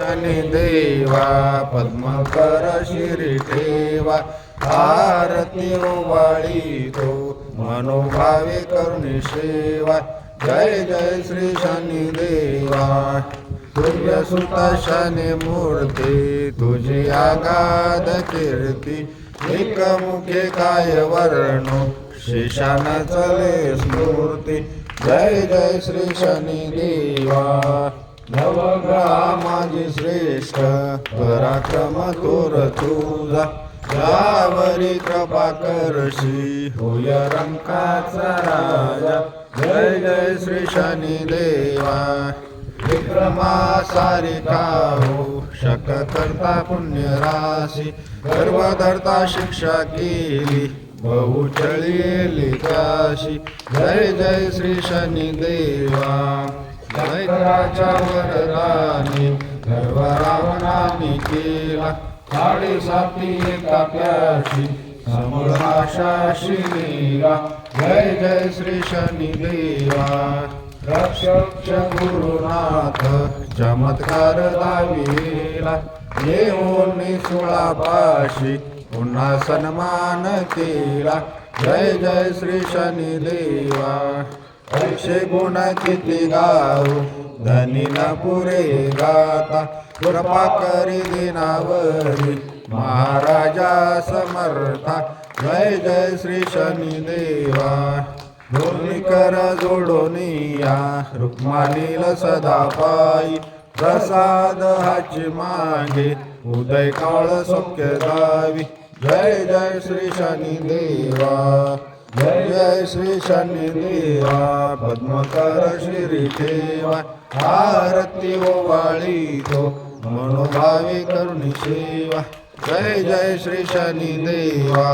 देवा पद्मकर शिरी ठेवा आरती ओवाळी तो मनोभावे करुणी सेवा. जय जय श्री शनी देवा तुझ्य सुता शनी मूर्ती तुझी आगाध कीर्ती एक मुखे काय वर्णो शेषान चले स्मूर्ती जय जय श्री शनी देवा. नवग्रहा माझी श्रेष्ठ पराक्रम तोर तुझा. यावरी कृपा करशी होय रंकाचा राजा. जय जय श्री शनी देवा विक्रमा सारिका हो शक करता पुण्य राशी गर्भधरता शिक्षा केली बहुचळी काशी जय जय श्री शनी देवा दैत्राच्या वरदानी गर्व रावणाने केला. साडेसाती एका समूळ समळाशाशी लीला जय जय श्री शनी देवा. रक्षक्ष गुरुनाथ चमत्कार दाविला येऊन सोळा पाशी पुन्हा सन्मान केला. जय जय श्री शनी देवा. ऐशे गुण किती गाऊ धनी न पुरे गाता. कृपा करी दिनावरी महाराजा समर्था. जय जय श्री शनी देवा दोन्ही कर जोडोनिया रुक्मानील सदा पायी प्रसाद हाची मागे उदय काळ सौख्य गावी. जय जय श्री शनी देवा जय जय श्री शनी देवा पद्मकर श्री ठेवा आरती ओवाळी तो मनोभावे करुणी सेवा जय जय श्री शनी देवा